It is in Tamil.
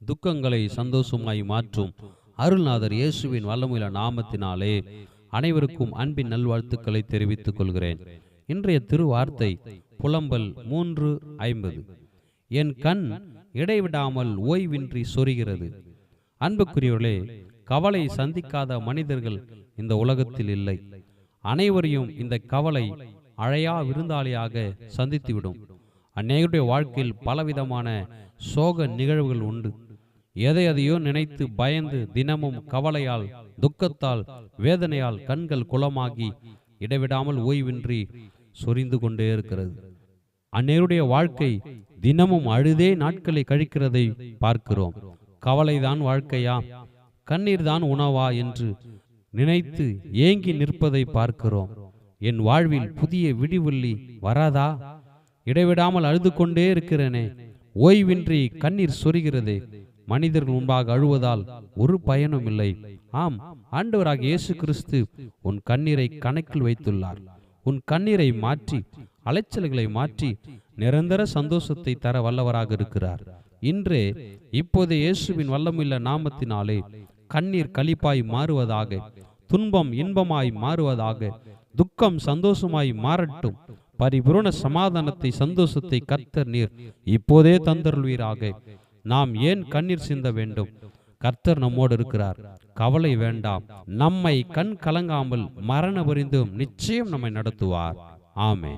துக்கங்களை சந்தோஷமாய் மாற்றும். அருள்நாதர் இயேசுவின் வல்லமுள்ள நாமத்தினாலே அனைவருக்கும் அன்பின் நல்வாழ்த்துக்களை தெரிவித்துக் கொள்கிறேன். இன்றைய திருவார்த்தை புலம்பல் மூன்று ஐம்பது. என் கண் இடைவிடாமல் ஓய்வின்றி சொரிகிறது. அன்புக்குரியவர்களே கவலை சந்திக்காத மனிதர்கள் இந்த உலகத்தில் இல்லை. அனைவரையும் இந்த கவலை அழையா விருந்தாளியாக சந்தித்துவிடும். அநேகருடைய வாழ்க்கையில் பலவிதமான சோக நிகழ்வுகள் உண்டு. எதை எதையோ நினைத்து பயந்து தினமும் கவலையால் துக்கத்தால் வேதனையால் கண்கள் குளமாகி இடைவிடாமல் ஓய்வின்றி சொரிந்து கொண்டே இருக்கிறது. அந்நேருடைய வாழ்க்கை தினமும் அழுதே நாட்களை கழிக்கிறதை பார்க்கிறோம். கவலைதான் வாழ்க்கையா? கண்ணீர் தான் உணவா என்று நினைத்து ஏங்கி நிற்பதை பார்க்கிறோம். என் வாழ்வில் புதிய விடிவெள்ளி வராதா? இடைவிடாமல் அழுது கொண்டே இருக்கிறேனே. ஓய்வின்றி கண்ணீர் சொரிகிறதே. மனிதர்கள் முன்பாக அழுவதால் ஒரு பயனும் இல்லை. ஆம் ஆண்டவராக இயேசு கிறிஸ்து உன் கண்ணீரை கணக்கில் வைத்துள்ளார். உன் கண்ணீரை மாற்றி அலைச்சல்களை மாற்றி நிரந்தர சந்தோஷத்தை தர வல்லவராக இருக்கிறார். இன்றே இப்போது இயேசுவின் வல்லமுள்ள நாமத்தினாலே கண்ணீர் களிப்பாய் மாறுவதாக துன்பம் இன்பமாய் மாறுவதாக துக்கம் சந்தோஷமாய் மாறட்டும். பரிபூரண சமாதானத்தை சந்தோஷத்தை கத்தர் நீர் இப்போதே தந்தருள்வீராக. நாம் ஏன் கண்ணீர் சிந்த வேண்டும்? கர்த்தர் நம்மோடு இருக்கிறார். கவலை வேண்டாம். நம்மை கண் கலங்காமல் மரண புரிந்தும் நிச்சயம் நம்மை நடத்துவார். ஆமே